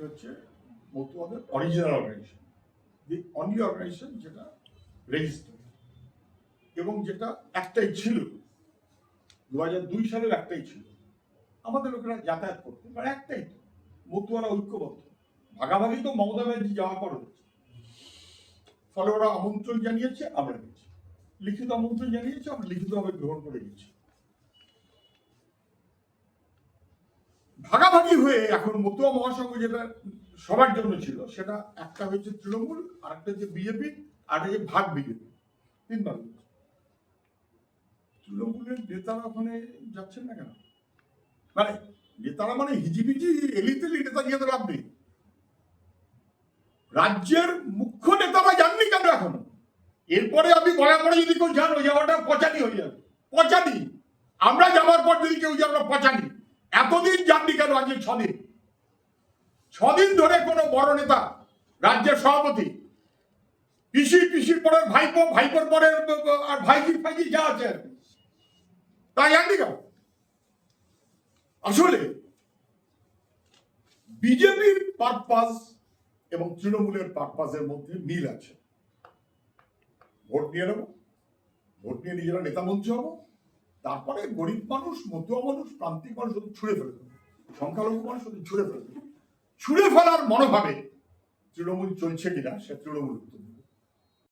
এটা হচ্ছে মতুয়াদের original organisation the only organisation যেটা রেজিস্টার এবং যেটা একটাই ছিল দু হাজার দুই সালের একটাই ছিল। আমাদের লোকেরা যাতায়াত করতে মানে একটাই তো, মতুয়ারা ঐক্যবদ্ধ। ভাগাভাগি তো মমতা ব্যানার্জি যাওয়া পর হচ্ছে ফলে ওরা আমন্ত্রণ জানিয়েছে, আমরা গেছি। লিখিত আমন্ত্রণ জানিয়েছে, আমরা লিখিতভাবে গ্রহণ করে গেছি। ভাগাভাগি হয়ে এখন মতুয়া মহাসংঘ যেটা সবার জন্য ছিল, সেটা একটা হয়েছে তৃণমূল আর একটা হচ্ছে বিজেপি আর হচ্ছে ভাগ বিজেপি। তিন ভাগ। তৃণমূলের নেতারা ওখানে যাচ্ছেন না কেন? মানে নেতারা মানে হিজিবিজি এলিতেলি নেতা গিয়ে তো লাভ নেই। রাজ্যের মুখ্য নেতারা যাননি কেন এখনও? এরপরে আপনি বলার পরে যদি কেউ যান, ওই জায়গাটা পচানি হয়ে যাবে। পচানি। আমরা যাওয়ার পর যদি কেউ যে আমরা পচানি। এতদিন যাননি কেন আজকে ছদিন? ছদিন ধরে কোনো বড় নেতা, রাজ্যের সভাপতি, পিসি, পিসির পরের ভাইপো, ভাইপোর পরের আর ভাইজি, ফাইজি যা আছে তাই জাননি কেন? আসলে বিজেপির পারপাস এবং তৃণমূলের পারপাসের মধ্যে মিল আছে। ভোট নিয়ে নেব। ভোট নিয়ে নিজেরা নেতা মন্ত্রী হব। তারপরে গরিব মানুষ মধ্যম মানুষ, প্রান্তিক মানুষ ওদের ছুঁড়ে ফেলে দেবে সংখ্যালঘু মানুষ ওদের ছুঁড়ে ফেলে দেবে ছুঁড়ে ফেলার মনোভাবে তৃণমূল চলছে কিনা, সে তৃণমূল উত্তর।